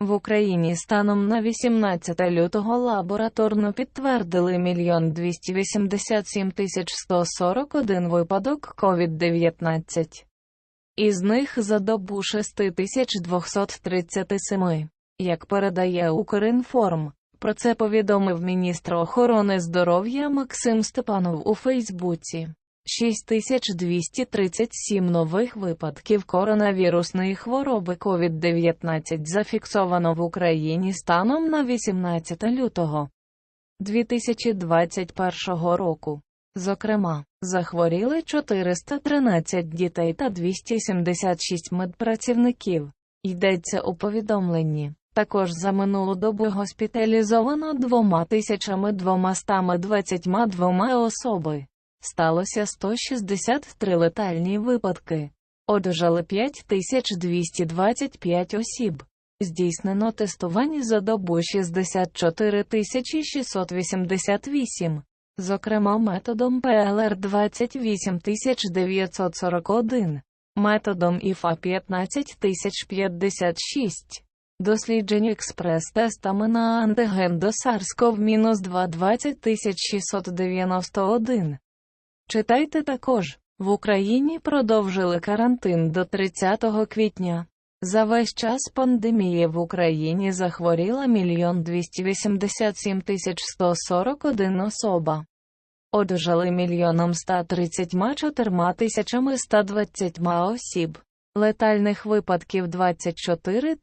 В Україні станом на 18 лютого лабораторно підтвердили 1 287 141 випадок COVID-19. Із них за добу 6237. Як передає Укрінформ, про це повідомив міністр охорони здоров'я Максим Степанов у Фейсбуці. 6237 нових випадків коронавірусної хвороби COVID-19 зафіксовано в Україні станом на 18 лютого 2021 року. Зокрема, захворіли 413 дітей та 276 медпрацівників. Йдеться у повідомленні. Також за минулу добу госпіталізовано 2222 особи. Сталося 163 летальні випадки. Одужали 5225 осіб. Здійснено тестування за добу 64 688, зокрема методом ПЛР 28941, методом ІФА 15056. Досліджень експрес-тестами на антиген до SARS-CoV-2 20691. Читайте також. В Україні продовжили карантин до 30 квітня. За весь час пандемії в Україні захворіла 1 287 141 особа. Одужали 1 134 120 осіб. Летальних випадків 24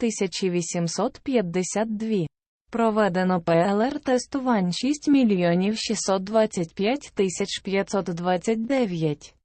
852. Проведено ПЛР-тестувань 6 мільйонів 625 тисяч 529.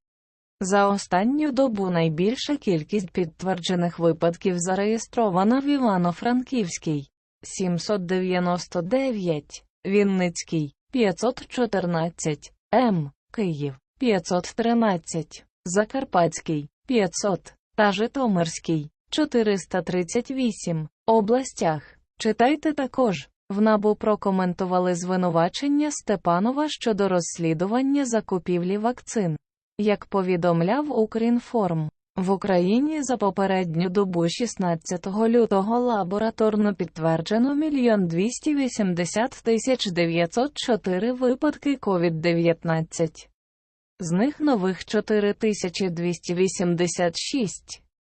За останню добу найбільша кількість підтверджених випадків зареєстрована в Івано-Франківській – 799, Вінницький – 514, М. Київ – 513, Закарпатський – 500 та Житомирський – 438 областях. Читайте також. В НАБУ прокоментували звинувачення Степанова щодо розслідування закупівлі вакцин. Як повідомляв Укрінформ, в Україні за попередню добу 16 лютого лабораторно підтверджено 1 280 904 випадки COVID-19. З них нових 4286